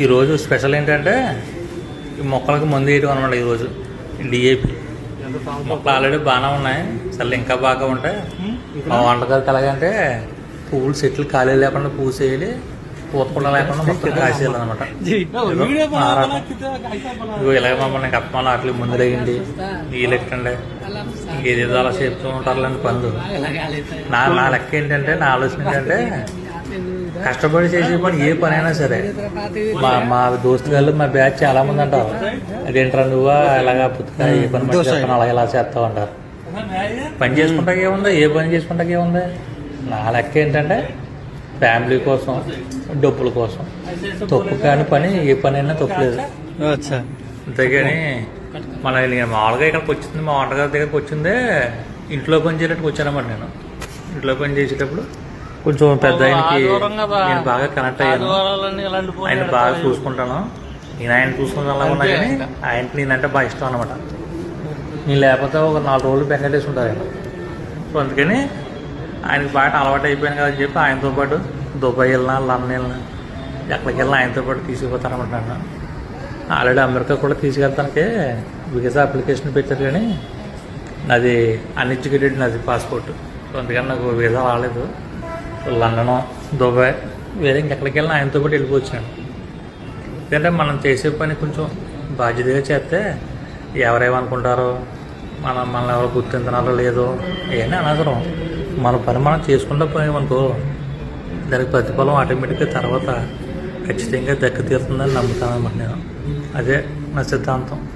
ఈరోజు స్పెషల్ ఏంటంటే ఈ మొక్కలకు మందు వేయడం అనమాట ఈరోజు డిఏపి మొక్కలు ఆల్రెడీ బాగానే ఉన్నాయి. అసలు ఇంకా బాగా ఉంటాయి. మా వంటకాలకి ఎలాగంటే పువ్వులు చెట్లు ఖాళీ లేకుండా పూసేయాలి. పూతకుండా లేకుండా మొత్తం కాసేయాలన్నమాట. ఇగో ఇలాగ మమ్మల్ని కప్పమాల అట్లా నీళ్ళు ఎట్టండి ఏదేదో అలా చెప్తూ ఉంటారులేండి పనులు నా నా లెక్క ఏంటంటే నా ఆలోచన ఏంటంటే కష్టపడి చేసే పని ఏ పని అయినా సరే. మా మా దోస్తు గారు మా బ్యాచ్ చాలా మంది అంటారు అదేంట్రా నువ్వా? ఇలాగా పుట్టుక? ఏ పని మంచిగా చేస్తావు అలా ఇలా చేస్తావు అంటారు. పని చేసుకుంటాక ఏముంది? ఏ పని చేసుకుంటాక ఏముంది? నా లెక్క ఏంటంటే ఫ్యామిలీ కోసం డబ్బుల కోసం. తప్పు కాని పని ఏ పని అయినా తప్పులేదు అచ్చా. అంతేగాని మన మామూలుగా ఇక్కడికి వచ్చింది మా వంటగారి దగ్గరికి వచ్చిందే ఇంట్లో పని చేయడానికి వచ్చానమాట నేను. ఇంట్లో పని చేసేటప్పుడు కొంచెం పెద్ద ఆయనకి నేను బాగా కనెక్ట్ అయ్యాను. ఆయన బాగా చూసుకుంటాను. నేను ఆయన చూసుకుని అలా ఉన్నా కానీ ఆయనకి నేనంటే బాగా ఇష్టం అనమాట నేను లేకపోతే ఒక నాలుగు రోజులు బెంగళేసి ఉంటారు ఆయన సో అందుకని ఆయనకి బాగా అలవాటు అయిపోయాను కదా అని చెప్పి ఆయనతో పాటు దుబాయ్ వెళ్ళినా లండన్ వెళ్ళినా ఎక్కడికి వెళ్ళినా ఆయనతో పాటు తీసుకుపోతానమాట నన్ను. ఆల్రెడీ అమెరికా కూడా తీసుకెళ్తానికి వీసా అప్లికేషన్ పెట్టారు కానీ నాది అన్ఎడ్యుకేటెడ్ నాది పాస్పోర్ట్. అందుకని నాకు వీసా రాలేదు. లండన్ దుబాయ్ వేరే ఇంకెక్కడికి వెళ్ళినా ఆయనతో పాటు వెళ్ళిపోవచ్చాను. ఎందుకంటే మనం చేసే పని కొంచెం బాధ్యతగా చేస్తే ఎవరేమనుకుంటారో మనం మనల్ని ఎవరు గుర్తించనారో లేదో ఏమైనా అనవసరం. మన పని మనం చేసుకుంటే పోయామనుకో దానికి ప్రతిఫలం ఆటోమేటిక్గా తర్వాత ఖచ్చితంగా దక్క తీరుతుందని నమ్ముతాను నేను. అదే నా సిద్ధాంతం.